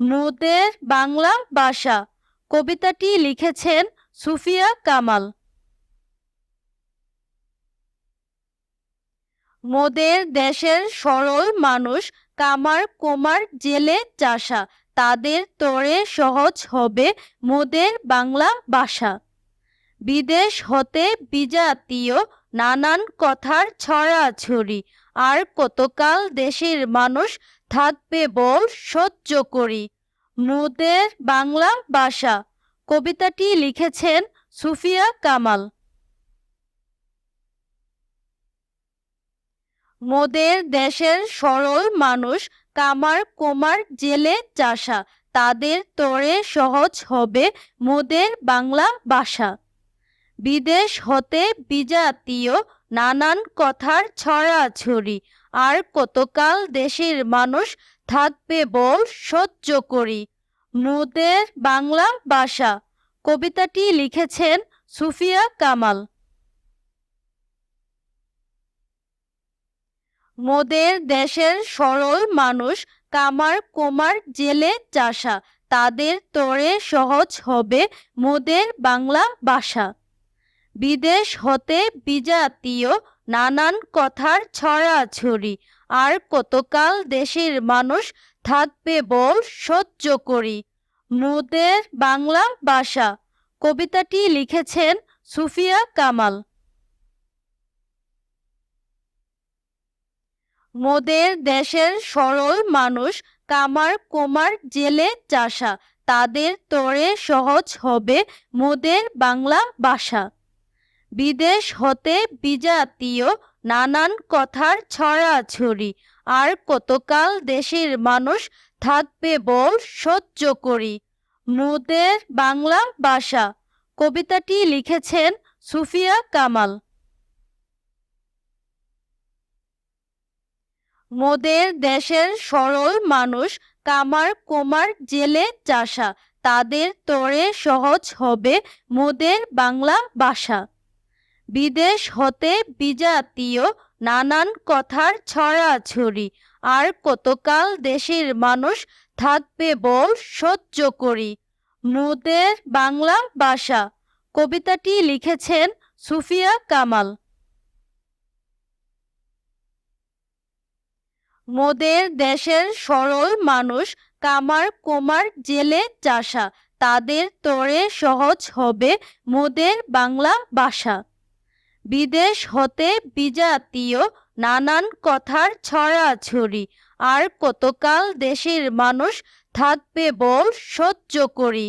মোদের বাংলা ভাষা। কবিতাটি লিখেছেন সুফিয়া কামাল। মোদের দেশের সরল মানুষ কামার কোমার জেলে চাষা। তাদের তরে সহজ হবে মোদের বাংলা ভাষা। বিদেশ হতে বিজাতীয় নানান কথার ছড়াছড়ি। আর কতকাল দেশের মানুষ থাকবে বল সহ্য করি। মোদের বাংলা ভাষা। কবিতাটি লিখেছেন সুফিয়া কামাল। মোদের দেশের সরল মানুষ কামার কোমার জেলে চাষা। তাদের তরে সহজ হবে মোদের বাংলা ভাষা। বিদেশ হতে বিজাতীয় নানান কথার ছড়াছড়ি। আর কতকাল দেশের মানুষ থাকবে বল সহ্য করি। মোদের বাংলা ভাষা। কবিতাটি লিখেছেন সুফিয়া কামাল। মোদের দেশের সরল মানুষ কামার কোমার জেলে চাষা। তাদের তরে সহজ হবে মোদের বাংলা ভাষা। বিদেশ হতে বিজাতীয় নানান কথার ছড়াছড়ি। আর কতকাল দেশের মানুষ থাকবে বল সহ্য করি। মোদের বাংলা ভাষা। কবিতাটি লিখেছেন সুফিয়া কামাল। মোদের দেশের সরল মানুষ কামার কোমার জেলে চাষা। তাদের তরে সহজ হবে মোদের বাংলা ভাষা। বিদেশ হতে বিজাতীয় নানান কথার ছড়াছড়ি। আর কতকাল দেশের মানুষ থাকবে বল সহ্য করি। মোদের বাংলা ভাষা। কবিতাটি লিখেছেন সুফিয়া কামাল। মোদের দেশের সরল মানুষ কামার কোমার জেলে চাষা। তাদের তরে সহজ হবে মোদের বাংলা ভাষা। বিদেশ হতে বিজাতীয় নানান কথার ছড়াছড়ি। আর কতকাল দেশের মানুষ থাকবে বল সহ্য করি। মোদের বাংলা ভাষা। কবিতাটি লিখেছেন সুফিয়া কামাল। মোদের দেশের সরল মানুষ কামার কোমার জেলে চাষা। তাদের তরে সহজ হবে মোদের বাংলা ভাষা। বিদেশ হতে বিজাতীয় নানান কথার ছড়াছড়ি। আর কতকাল দেশের মানুষ থাকবে বল সহ্য করি।